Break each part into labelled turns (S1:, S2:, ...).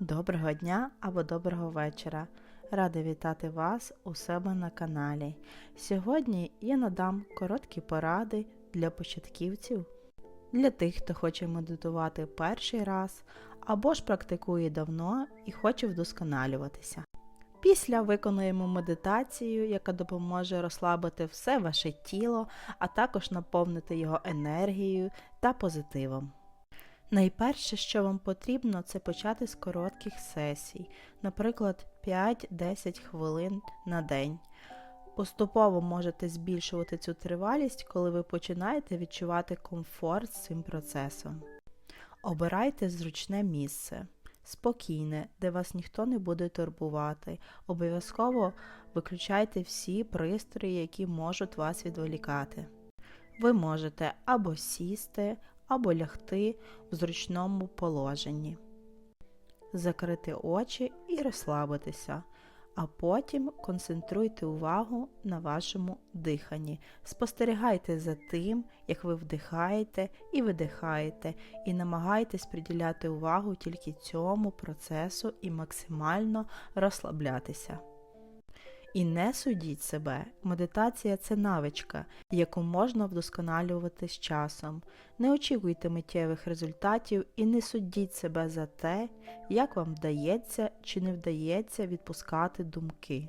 S1: Доброго дня або доброго вечора. Рада вітати вас у себе на каналі. Сьогодні я надам короткі поради для початківців, для тих, хто хоче медитувати перший раз або ж практикує давно і хоче вдосконалюватися. Після виконуємо медитацію, яка допоможе розслабити все ваше тіло, а також наповнити його енергією та позитивом. Найперше, що вам потрібно, це почати з коротких сесій, наприклад, 5-10 хвилин на день. Поступово можете збільшувати цю тривалість, коли ви починаєте відчувати комфорт з цим процесом. Обирайте зручне місце, спокійне, де вас ніхто не буде турбувати. Обов'язково виключайте всі пристрої, які можуть вас відволікати. Ви можете або сісти, або лягти в зручному положенні, закрити очі і розслабитися, а потім концентруйте увагу на вашому диханні. Спостерігайте за тим, як ви вдихаєте і видихаєте, і намагайтесь приділяти увагу тільки цьому процесу і максимально розслаблятися. І не судіть себе. Медитація це навичка, яку можна вдосконалювати з часом. Не очікуйте миттєвих результатів і не судіть себе за те, як вам вдається чи не вдається відпускати думки.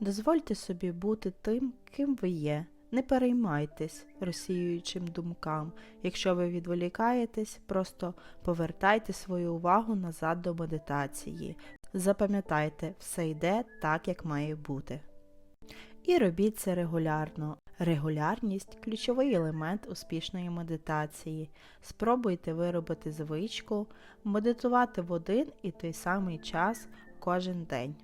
S1: Дозвольте собі бути тим, ким ви є. Не переймайтесь розсіюючим думкам. Якщо ви відволікаєтесь, просто повертайте свою увагу назад до медитації. Запам'ятайте, все йде так, як має бути. І робіть це регулярно. Регулярність ключовий елемент успішної медитації. Спробуйте виробити звичку, медитувати в один і той самий час кожен день.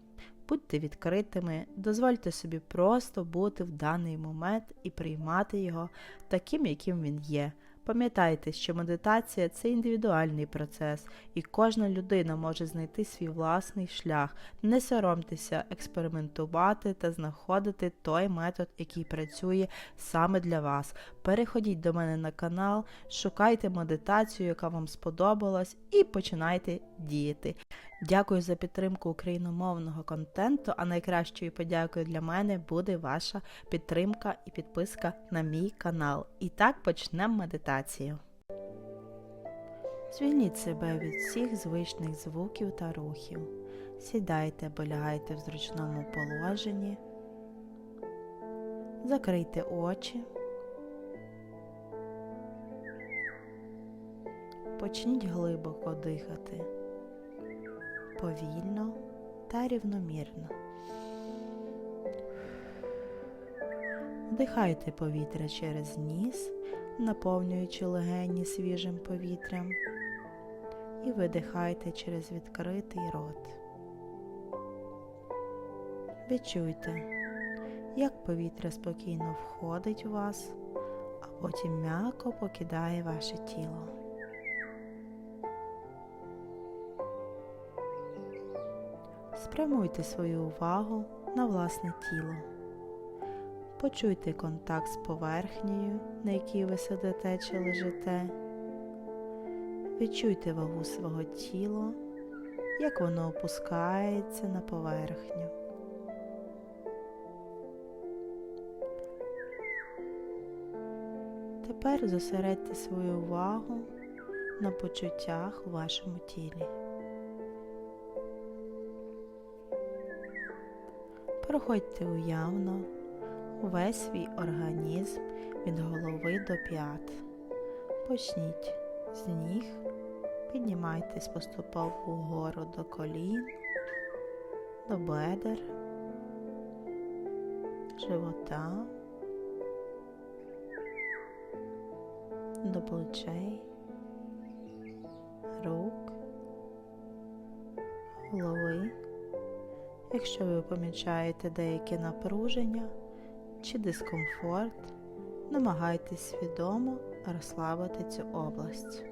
S1: Будьте відкритими, дозвольте собі просто бути в даний момент і приймати його таким, яким він є. Пам'ятайте, що медитація це індивідуальний процес, і кожна людина може знайти свій власний шлях. Не соромтеся експериментувати та знаходити той метод, який працює саме для вас. Переходіть до мене на канал, шукайте медитацію, яка вам сподобалась, і починайте діяти. Дякую за підтримку україномовного контенту, а найкращою подякою для мене буде ваша підтримка і підписка на мій канал. І так почнемо медитацію. Звільніть себе від всіх звичних звуків та рухів. Сідайте або лягайте в зручному положенні. Закрийте очі. Почніть глибоко дихати повільно та рівномірно. Вдихайте повітря через ніс, наповнюючи легені свіжим повітрям, і видихайте через відкритий рот. Відчуйте, як повітря спокійно входить у вас, а потім м'яко покидає ваше тіло. Спрямуйте свою увагу на власне тіло. Почуйте контакт з поверхнею, на якій ви сидите чи лежите. Відчуйте вагу свого тіла, як воно опускається на поверхню. Тепер зосередьте свою увагу на почуттях у вашому тілі. Проходьте уявно увесь свій організм від голови до п'ят. Почніть з ніг, піднімайтесь поступово вгору до колін, до бедер, живота, до плечей, рук, голови. Якщо ви помічаєте деяке напруження чи дискомфорт, намагайтесь свідомо розслабити цю область.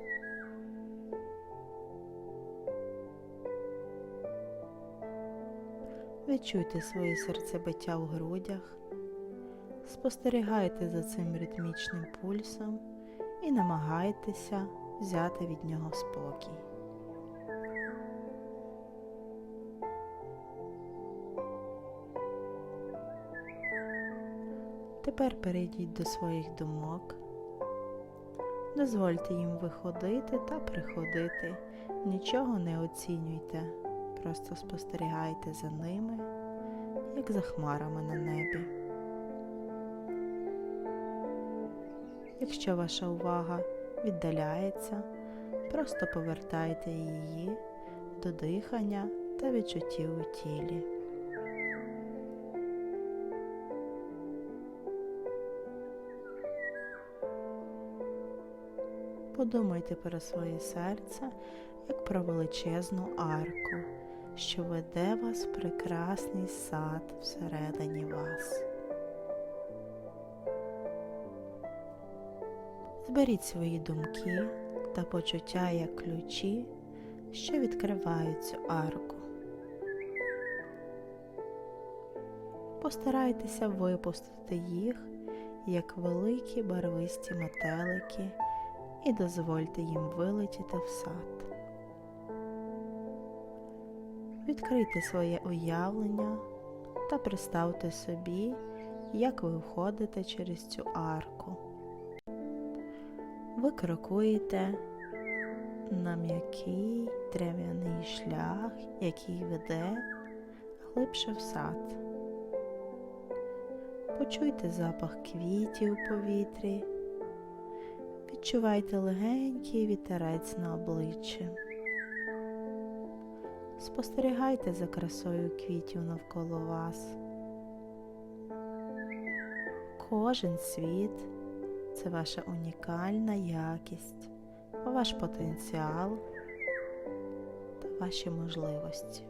S1: Відчуйте своє серцебиття в грудях, спостерігайте за цим ритмічним пульсом і намагайтеся взяти від нього спокій. Тепер перейдіть до своїх думок. Дозвольте їм виходити та приходити. Нічого не оцінюйте, просто спостерігайте за ними, як за хмарами на небі. Якщо ваша увага віддаляється, просто повертайте її до дихання та відчуттів у тілі. Подумайте про своє серце як про величезну арку, що веде вас в прекрасний сад всередині вас. Зберіть свої думки та почуття як ключі, що відкривають цю арку. Постарайтеся випустити їх як великі барвисті метелики і дозвольте їм вилетіти в сад. Відкрийте своє уявлення та представте собі, як ви входите через цю арку. Ви крокуєте на м'який трав'яний шлях, який веде глибше в сад. Почуйте запах квітів у повітрі, відчувайте легенький вітерець на обличчі. Спостерігайте за красою квітів навколо вас. Кожен світ це ваша унікальна якість, ваш потенціал та ваші можливості.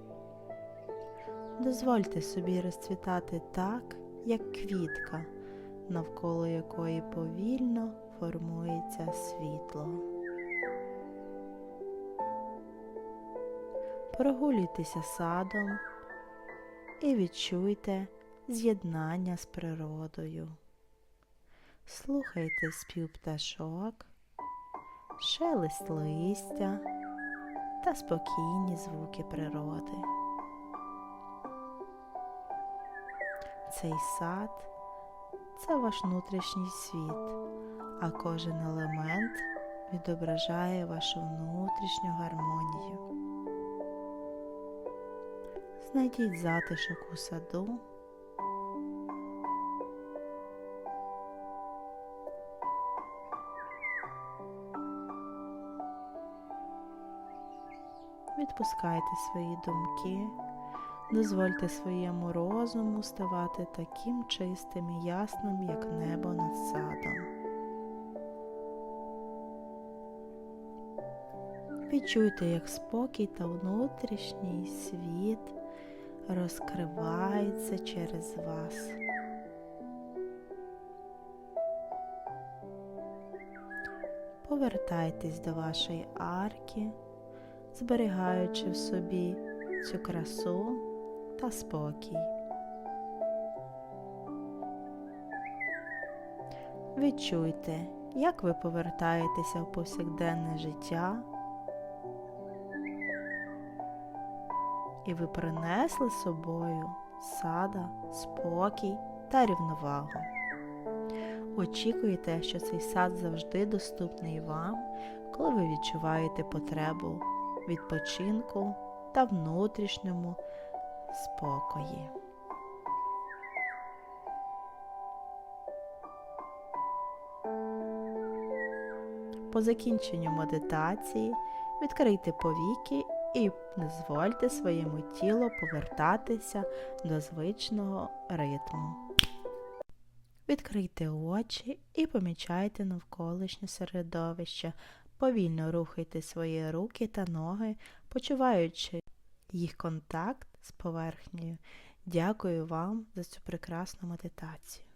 S1: Дозвольте собі розцвітати так, як квітка, навколо якої повільно формується світло. Прогулюйтеся садом і відчуйте з'єднання з природою. Слухайте спів пташок, шелест листя та спокійні звуки природи. Цей сад це ваш внутрішній світ, а кожен елемент відображає вашу внутрішню гармонію. Знайдіть затишок у саду. Відпускайте свої думки, дозвольте своєму розуму ставати таким чистим і ясним, як небо над садом. Відчуйте, як спокій та внутрішній світ розкривається через вас. Повертайтесь до вашої арки, зберігаючи в собі цю красу та спокій. Відчуйте, як ви повертаєтеся в повсякденне життя. І ви принесли з собою сада, спокій та рівновагу. Очікуйте, що цей сад завжди доступний вам, коли ви відчуваєте потребу відпочинку та внутрішньому спокої. По закінченню медитації відкрийте повіки і дозвольте своєму тілу повертатися до звичного ритму. Відкрийте очі і помічайте навколишнє середовище, повільно рухайте свої руки та ноги, почуваючи їх контакт з поверхнею. Дякую вам за цю прекрасну медитацію.